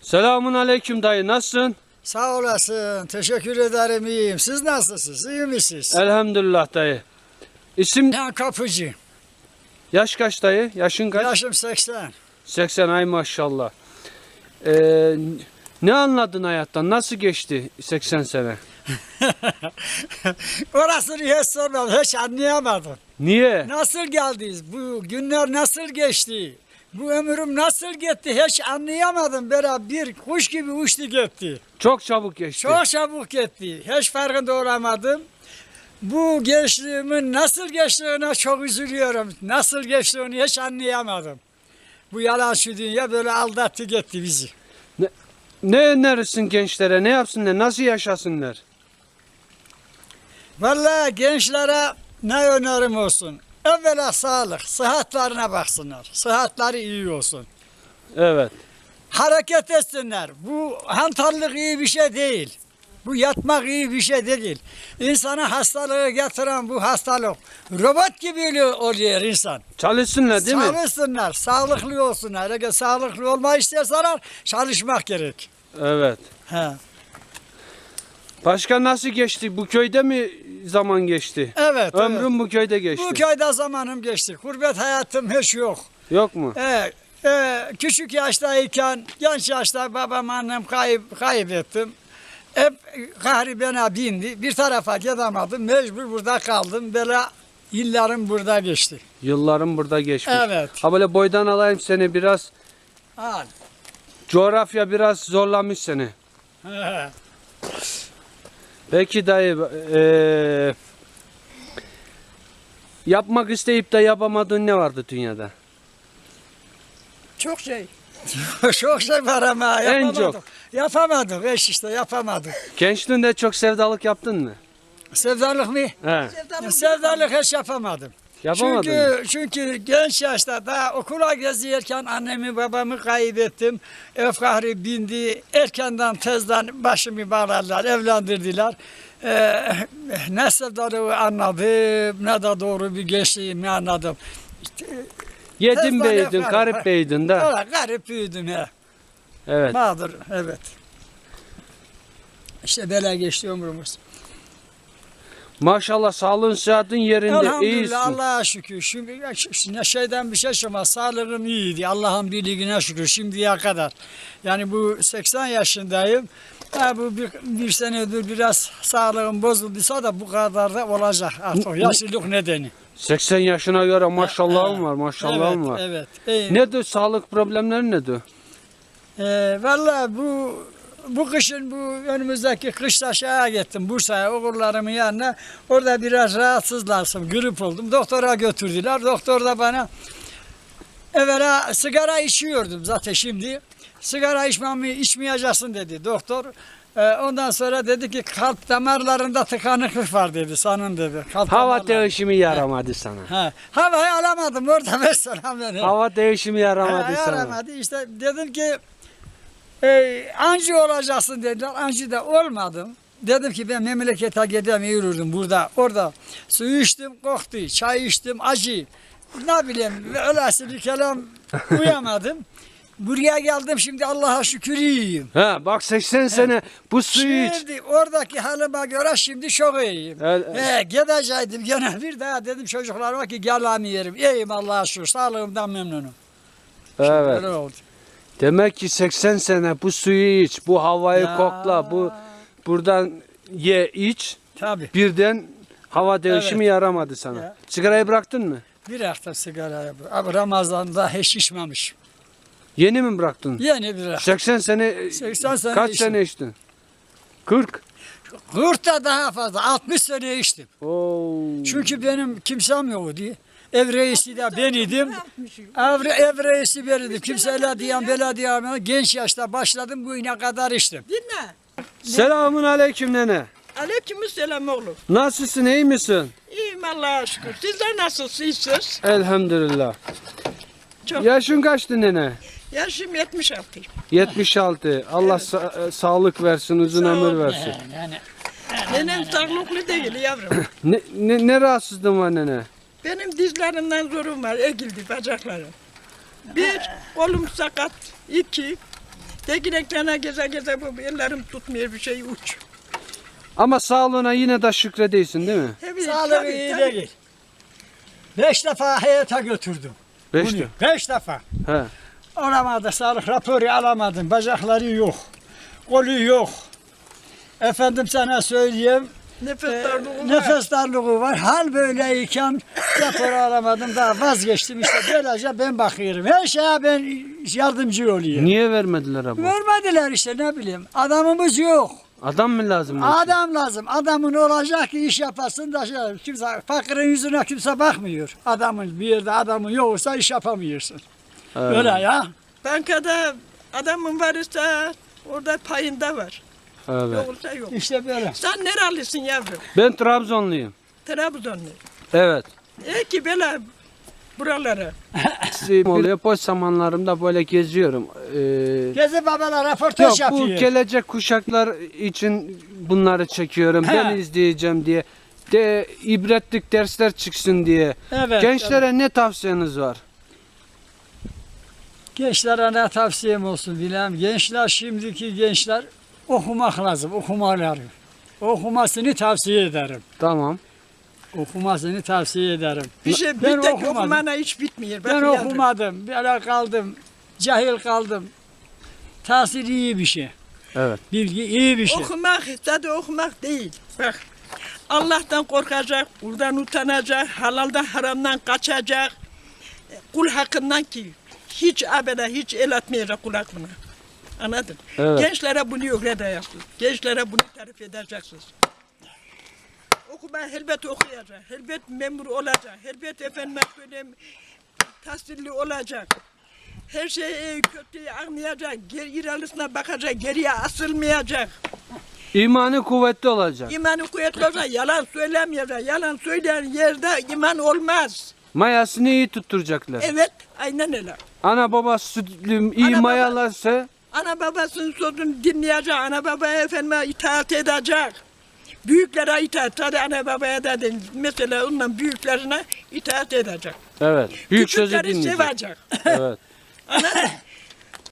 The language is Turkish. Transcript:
Selamun aleyküm dayı nasılsın? Sağ olasın. Teşekkür ederim iyiyim. Siz nasılsınız? İyi misiniz? Elhamdülillah dayı. İsim Ben kapıcı. yaş kaç dayı? Yaşın kaç? Yaşım 80. 80 ay maşallah. Ee, ne anladın hayattan? Nasıl geçti 80 sene? Orasını hiç sormadım. Hiç anlayamadım. Niye? Nasıl geldiniz? Bu günler nasıl geçti? Bu ömrüm nasıl gitti? Hiç anlayamadım. Böyle bir kuş gibi uçtu gitti. Çok çabuk geçti. Çok çabuk gitti. Hiç farkında olamadım. Bu gençliğimin nasıl geçtiğine çok üzülüyorum. Nasıl geçtiğini hiç anlayamadım. Bu yalan şu dünya böyle aldattı gitti bizi. Ne önerirsin gençlere? Ne yapsınlar? Nasıl yaşasınlar? Vallahi gençlere ne önerim olsun? Evvela sağlık, sıhhatlarına baksınlar. Sıhhatları iyi olsun. Evet. Hareket etsinler. Bu hantallık iyi bir şey değil. Bu yatmak iyi bir şey değil. İnsana hastalığı getiren bu hastalık. Robot gibi oluyor- insan. Çalışsınlar değil mi? Çalışsınlar, sağlıklı olsunlar. Eğer sağlıklı olmayı isterseler çalışmak gerek. Evet. He. Başka nasıl geçti? Bu köyde mi zaman geçti? Evet. evet. Ömrüm bu köyde geçti. Bu köyde zamanım geçti. Gurbet hayatım hiç yok. Yok mu? Ee, e, küçük yaştayken, genç yaşta babam annem kayıp, kaybettim. Hep kahri bana bindi. Bir tarafa gidemedim. Mecbur burada kaldım. Böyle yıllarım burada geçti. Yıllarım burada geçmiş. Evet. Ha böyle boydan alayım seni biraz. Ha. Coğrafya biraz zorlamış seni. Peki dayı eee, yapmak isteyip de yapamadığın ne vardı dünyada? Çok şey. çok şey var ama En yapamadık. çok. Yapamadık. Eş işte yapamadık. Gençliğinde çok sevdalık yaptın mı? Sevdalık mı? He. Sevdalık hiç yapamadım. Yapamadın? Çünkü, çünkü genç yaşta daha okula geziyerken annemi babamı kaybettim. Efkahri bindi. Erkenden tezden başımı bağladılar, evlendirdiler. Ee, ne sevdalığı anladım, ne de doğru bir gençliğimi anladım. Yedim Tezden beydin, garip beydin de. Öyle garip büyüdüm he. Evet. Mağdur, evet. İşte böyle geçti ömrümüz. Maşallah sağlığın sıhhatin yerinde, Elhamdülillah iyisin. Allah'a şükür. Şimdi ne şeyden bir şey ama sağlığım iyiydi. Allah'ın birliğine şükür şimdiye kadar. Yani bu 80 yaşındayım. Ha, bu bir, bir senedir biraz sağlığım bozulduysa da bu kadar da olacak artık. Yaşlılık nedeni. 80 yaşına göre maşallahın var, maşallahın evet, var. Evet. iyi. Nedir sağlık problemleri nedir? Ee, Valla bu bu kışın bu önümüzdeki kışta şeye gittim Bursa'ya oğullarımın yanına. Orada biraz rahatsızlarsın. Grip oldum. Doktora götürdüler. Doktor da bana evvela sigara içiyordum zaten şimdi. Sigara içmemi içmeyeceksin dedi doktor. Ee, ondan sonra dedi ki kalp damarlarında tıkanıklık var dedi sanın dedi. Kalp Hava damarları- değişimi yaramadı sana. Ha, havayı alamadım orada mesela beni. Hava değişimi yaramadı Ha, sana. yaramadı. İşte dedim ki e, anji olacaksın dediler. Anji de olmadım. Dedim ki ben memlekete gidem yürürdüm burada. Orada su içtim koktu. Çay içtim acı. Ne bileyim öylesi bir kelam uyamadım. Buraya geldim şimdi Allah'a şükür iyiyim. Ha bak 80 sene bu suyu iç. Şimdi oradaki halime göre şimdi çok iyiyim. Evet. He, gidecektim gene bir daha dedim çocuklarıma ki gel yerim. İyiyim Allah'a şükür. Sağlığımdan memnunum. Evet. Öyle oldu. Demek ki 80 sene bu suyu iç, bu havayı Ya. kokla, bu buradan ye iç. Tabii. Birden hava değişimi yaramadı sana. Ya. Sigarayı bıraktın mı? Bir hafta sigara. Abi Ramazan'da hiç içmemiş. Yeni mi bıraktın? Yeni bir hafta. 80 sene 80 sene kaç içtim. sene içtin? 40. Hırta daha fazla. 60 sene içtim. Oo. Çünkü benim kimsem yoktu. Ev reisi de ben idim. Ev, ev reisi ben idim. Kimseyle diyen böyle diyen. Genç yaşta başladım bu güne kadar içtim. Dinle. Selamun aleyküm nene. Aleykümselam oğlum. Nasılsın, iyi misin? İyiyim Allah'a şükür. Sizler nasılsınız? İyisiniz? Elhamdülillah. Çok. Yaşın kaçtı nene? Yaşım 76. 76. Allah sa- e, sağlık versin, uzun Sağ ömür versin. Yani Nenem sağlıklı değil yavrum. Ne, ne, ne rahatsızlığın var nene? Benim dizlerimden zorum var. Egildi bacaklarım. Bir, kolum sakat. iki Tekineklerine geze geze bu ellerim tutmuyor bir şey uç. Ama sağlığına yine de şükredeysin değil mi? Tabii, Sağlığı tabii, iyi tabii. değil. Beş defa hayata götürdüm. Beş Bunu. de. Beş defa. He. Olamadı, sağlık raporu alamadım. Bacakları yok. Kolu yok. Efendim sana söyleyeyim. Nefes darlığı var. nefes darlığı var. Hal böyleyken raporu alamadım. Daha vazgeçtim. İşte böylece ben bakıyorum. Her şeye ben yardımcı oluyorum. Niye vermediler abi? Vermediler işte ne bileyim. Adamımız yok. Adam mı lazım? yoksa? Adam lazım. Adamın olacak ki iş yapasın da şey, kimse fakirin yüzüne kimse bakmıyor. Adamın bir yerde adamın yoksa iş yapamıyorsun. Evet. Öyle ya. Bankada adamın varsa orada payında var. Evet. Yoksa yok. İşte böyle. Sen nerelisin yavrum? Ben Trabzonluyum. Trabzonlu. Evet. E ki böyle buralara. Oluyor. Boş zamanlarımda böyle geziyorum. Ee, Gezi babalar röportaj Yok bu yapıyor. gelecek kuşaklar için bunları çekiyorum. He. Ben izleyeceğim diye. De ibretlik dersler çıksın diye. evet. Gençlere ne tavsiyeniz var? Gençlere ne tavsiyem olsun bilmem. Gençler şimdiki gençler okumak lazım. Okumaları. Okumasını tavsiye ederim. Tamam. Okumasını tavsiye ederim. Bir şey Ben bir tek okumadım. okumana hiç bitmiyor. Ben yavrum. okumadım. Böyle kaldım. Cahil kaldım. Tahsil iyi bir şey. Evet. Bilgi iyi bir şey. Okumak sadece okumak değil. Bak Allah'tan korkacak, kuldan utanacak, halaldan haramdan kaçacak. Kul hakkından ki hiç abada hiç el atmayacak kul hakkına. Anladın? Evet. Gençlere bunu öğreteceksiniz. Gençlere bunu tarif edeceksiniz. Okuma elbet okuyacak, elbet memur olacak, elbet efendime söyleyeyim tahsilli olacak. Her şeyi kötüyü anlayacak, geri ilerlisine bakacak, geriye asılmayacak. İmanı kuvvetli olacak. İmanı kuvvetli olacak, yalan söylemeyecek. Yalan söyleyen yerde iman olmaz. Mayasını iyi tutturacaklar. Evet, aynen öyle. Ana baba sütlü iyi Ana baba- mayalarsa Ana babasının sözünü dinleyecek, ana babaya efendime itaat edecek. Büyüklere itaat, tabi ana babaya da değil. Mesela ondan büyüklerine itaat edecek. evet. Büyük sözü Küçükleri dinleyecek. sevecek. Evet. Anladın?